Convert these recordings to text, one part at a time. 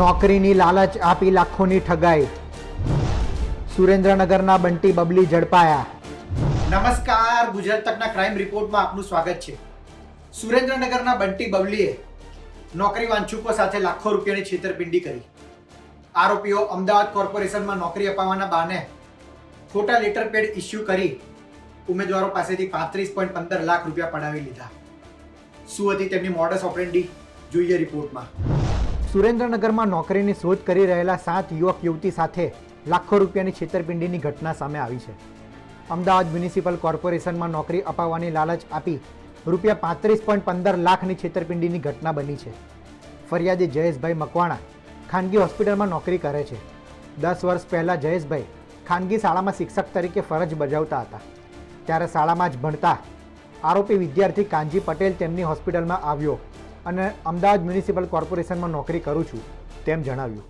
નોકરીની લાલચ આપી લાખોની ઠગાઈ. સુરેન્દ્રનગરના બંટી બબલી ઝડપાયા. નમસ્કાર, ગુજરાત તકના ક્રાઇમ રિપોર્ટમાં આપનું સ્વાગત છે. સુરેન્દ્રનગરના બંટી બબલીએ નોકરી વાંચુકો સાથે લાખો રૂપિયાની છેતરપિંડી કરી. આરોપીઓ અમદાવાદ કોર્પોરેશનમાં નોકરી અપાવવાના બહાને ખોટા લેટર પેડ ઇસ્યુ કરી ઉમેદવારો પાસેથી પાંત્રીસ પોઈન્ટ પંદર લાખ રૂપિયા પડાવી લીધા. શું હતી તેમની મોડસ ઓપરેન્ડી જોઈએ રિપોર્ટમાં સુરેન્દ્રનગરમાં નોકરીની શોધ કરી રહેલા સાત યુવક યુવતી સાથે લાખો રૂપિયાની છેતરપિંડીની ઘટના સામે આવી છે. અમદાવાદ મ્યુનિસિપલ કોર્પોરેશનમાં નોકરી અપાવવાની લાલચ આપી રૂપિયા પાંત્રીસ પોઈન્ટ પંદર લાખની છેતરપિંડીની ઘટના બની છે. ફરિયાદી જયેશભાઈ મકવાણા ખાનગી હોસ્પિટલમાં નોકરી કરે છે. દસ વર્ષ પહેલાં જયેશભાઈ ખાનગી શાળામાં શિક્ષક તરીકે ફરજ બજાવતા હતા. ત્યારે શાળામાં જ ભણતા આરોપી વિદ્યાર્થી કાનજી પટેલ તેમની હોસ્પિટલમાં આવ્યો. અને અમદાવાદ મ્યુનિસિપલ કોર્પોરેશનમાં નોકરી કરું છું, તેમ જણાવ્યું.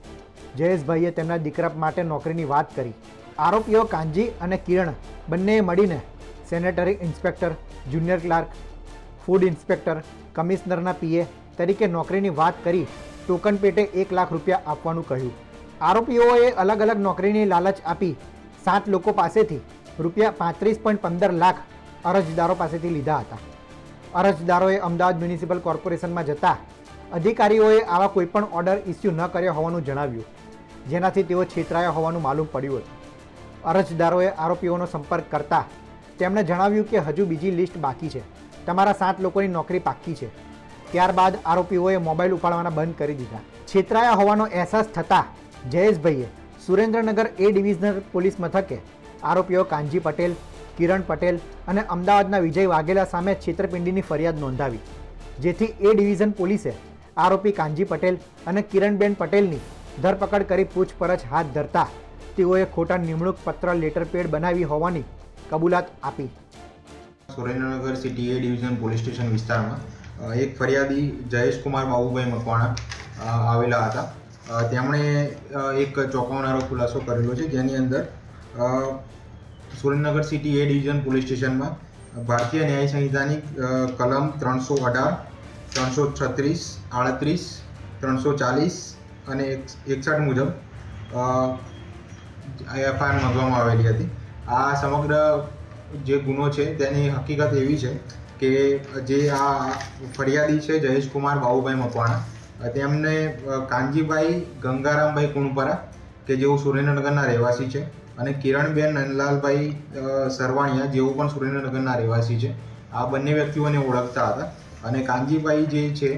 જયેશભાઈએ તેમના દીકરા માટે નોકરીની વાત કરી. આરોપીઓ કાનજી અને કિરણ બંનેએ મળીને sanitary inspector, junior clerk, food inspector, કમિશનરના PA તરીકે નોકરીની વાત કરી ટોકન પેટે એક લાખ રૂપિયા આપવાનું કહ્યું. આરોપીઓએ અલગ અલગ નોકરીની લાલચ આપી સાત લોકો પાસેથી રૂપિયા પાંત્રીસ પોઈન્ટ પંદર લાખ અરજદારો પાસેથી લીધા હતા. અરજદારોએ અમદાવાદ મ્યુનિસિપલ કોર્પોરેશનમાં જતા અધિકારીઓએ આવા કોઈપણ ઓર્ડર ઇસ્યુ ન કર્યો હોવાનું જણાવ્યું. જેનાથી તેઓ છેતરાયા હોવાનું માલુમ પડ્યું હતું. અરજદારોએ આરોપીઓનો સંપર્ક કરતા તેમણે જણાવ્યું કે હજુ બીજી લિસ્ટ બાકી છે. તમારા સાત લોકોની નોકરી પાકી છે. ત્યારબાદ આરોપીઓએ મોબાઈલ ઉપાડવાના બંધ કરી દીધા. છેતરાયા હોવાનો અહેસાસ થતાં જયેશભાઈએ સુરેન્દ્રનગર એ ડિવિઝનલ પોલીસ મથકે આરોપીઓ કાનજી પટેલ કિરણ પટેલ અને અમદાવાદના વિજય વાઘેલા સામે છેતરપિંડીની ફરિયાદ નોંધાવી. જેથી એ ડિવિઝન પોલીસે આરોપી કાનજી પટેલ અને કિરણબેન પટેલની ધરપકડ કરી પૂછપરછ હાથ ધરતા તેઓએ ખોટા નિમણૂક પત્ર, લેટર પેડ બનાવી હોવાની કબૂલાત આપી. Surendranagar city A division police station વિસ્તારમાં એક ફરિયાદી જયેશકુમાર બાબુભાઈ મકવાણા આવેલા હતા. તેમણે એક ચોંકાવનારો ખુલાસો કરેલો છે, જેની અંદર Surendranagar city A division police સ્ટેશનમાં ભારતીય ન્યાય સંહિતાની કલમ ત્રણસો અઢાર, ત્રણસો છત્રીસ, આડત્રીસ, ત્રણસો ચાલીસ અને એકસઠ મુજબ એફઆઈઆર નોંધવામાં આવેલી હતી. આ સમગ્ર જે ગુનો છે તેની હકીકત એવી છે કે જે આ ફરિયાદી છે જયેશકુમાર બાબુભાઈ મકવાણા, તેમને કાનજીભાઈ ગંગારામભાઈ કુણપરા કે જેઓ સુરેન્દ્રનગરના રહેવાસી છે અને કિરણબેન નંદલાલભાઈ સરવાણિયા જેઓ પણ સુરેન્દ્રનગરના રહેવાસી છે. આ બંને વ્યક્તિઓને ઓળખતા હતા. અને કાનજીભાઈ જે છે,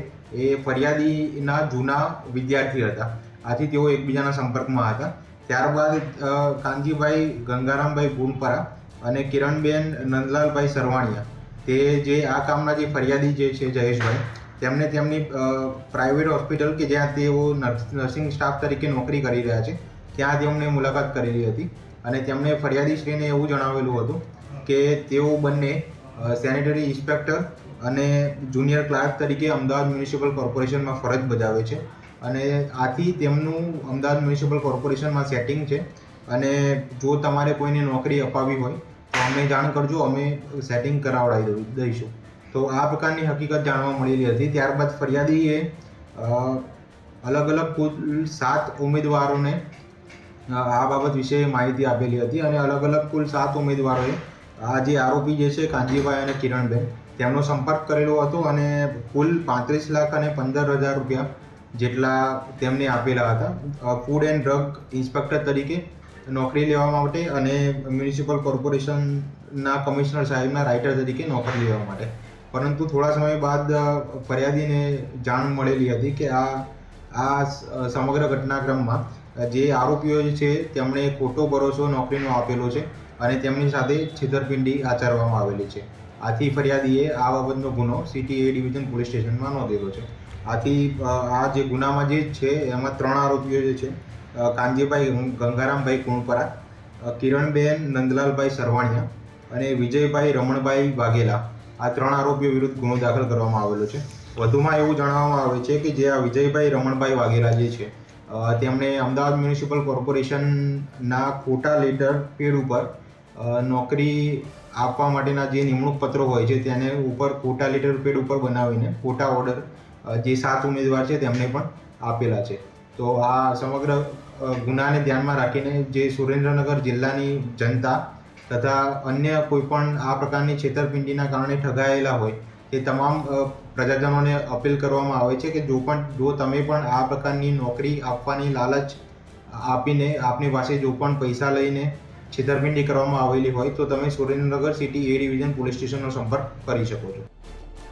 એ ફરિયાદીના જૂના વિદ્યાર્થી હતા. આથી તેઓ એકબીજાના સંપર્કમાં હતા. ત્યારબાદ કાનજીભાઈ ગંગારામભાઈ ગુણપરા અને કિરણબેન નંદલાલભાઈ સરવાણિયા, તે જે આ કામના જે ફરિયાદી જે છે જયેશભાઈ, તેમને તેમની પ્રાઇવેટ હોસ્પિટલ કે જ્યાં તેઓ નર્સિંગ સ્ટાફ તરીકે નોકરી કરી રહ્યા છે, ત્યાં તેમણે મુલાકાત કરેલી હતી. અને તેમણે ફરિયાદીશ્રીને એવું જણાવેલું હતું કે તેઓ બંને સેનેટરી ઇન્સ્પેક્ટર અને જુનિયર ક્લાર્ક તરીકે અમદાવાદ મ્યુનિસિપલ કોર્પોરેશનમાં ફરજ બજાવે છે. અને આથી તેમનું અમદાવાદ મ્યુનિસિપલ કોર્પોરેશનમાં સેટિંગ છે. અને જો તમારે કોઈને નોકરી અપાવી હોય, તો અમને જાણ કરજો, અમે સેટિંગ કરાવડાવી દઈશું. તો આ પ્રકારની હકીકત જાણવા મળેલી હતી. ત્યારબાદ ફરિયાદીએ અલગ અલગ કુલ સાત ઉમેદવારોને આ બાબત વિશે માહિતી આપેલી હતી અને અલગ અલગ કુલ સાત ઉમેદવારોએ આ જે આરોપી જે છે, કાનજીભાઈ અને કિરણબેન, તેમનો સંપર્ક કરેલો હતો અને કુલ પાંત્રીસ લાખ અને પંદર હજાર રૂપિયા જેટલા તેમને આપેલા હતા. ફૂડ એન્ડ ડ્રગ ઇન્સ્પેક્ટર તરીકે નોકરી લેવા માટે અને મ્યુનિસિપલ કોર્પોરેશનના કમિશનર સાહેબના રાઇટર તરીકે નોકરી લેવા માટે. પરંતુ થોડા સમય બાદ ફરિયાદીને જાણ મળેલી હતી કે આ આ સમગ્ર ઘટનાક્રમમાં જે આરોપીઓ છે, તેમણે ખોટો ભરોસો નોકરીનો આપેલો છે અને તેમની સાથે છેતરપિંડી આચરવામાં આવેલી છે. આથી ફરિયાદીએ આ બાબતનો ગુનો સિટી એ ડિવિઝન પોલીસ સ્ટેશનમાં નોંધેલો છે. આથી આ જે ગુનામાં જે છે, એમાં ત્રણ આરોપીઓ જે છે કાનજીભાઈ ગંગારામભાઈ કુણપરા કિરણબેન નંદલાલભાઈ સરવાણિયા અને વિજયભાઈ રમણભાઈ વાઘેલા આ ત્રણ આરોપીઓ વિરુદ્ધ ગુનો દાખલ કરવામાં આવેલો છે. વધુમાં એવું જણાવવામાં આવે છે કે જે આ વિજયભાઈ રમણભાઈ વાઘેલા જે છે તેમણે અમદાવાદ મ્યુનિસિપલ કોર્પોરેશનના ખોટા લેટર પેડ ઉપર નોકરી આપવા માટેના જે નિમણૂક પત્રો હોય છે તેને ઉપર ખોટા લેટર પેડ ઉપર બનાવીને ખોટા ઓર્ડર જે સાત ઉમેદવાર છે તેમને પણ આપેલા છે. તો આ સમગ્ર ગુનાને ધ્યાનમાં રાખીને જે સુરેન્દ્રનગર જિલ્લાની જનતા તથા અન્ય કોઈપણ આ પ્રકારની છેતરપિંડીના કારણે ઠગાયેલા હોય તે તમામ પ્રજાજનોને અપીલ કરવામાં આવે છે કે જો પણ, જો તમે પણ આ પ્રકારની નોકરી આપવાની લાલચ આપીને, આપની પાસે જો પણ પૈસા લઈને છેતરપિંડી કરવામાં આવેલી હોય, તો તમે Surendranagar city A division police સ્ટેશનનો સંપર્ક કરી શકો છો.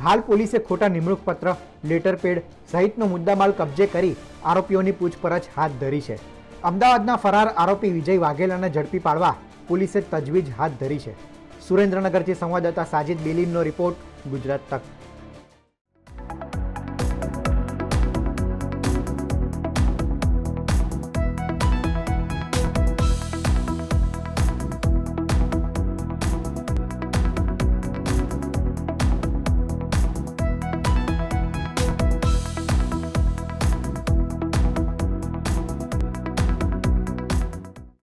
હાલ પોલીસે ખોટા નિમણૂક પત્ર લેટર પેડ સહિતનો મુદ્દામાલ કબજે કરી આરોપીઓની પૂછપરછ હાથ ધરી છે. અમદાવાદના ફરાર આરોપી વિજય વાઘેલાને ઝડપી પાડવા પોલીસે તજવીજ હાથ ધરી છે. સુરેન્દ્રનગરથી સંવાદદાતા સાજિદ બેલીમનો રિપોર્ટ ગુજરાત તક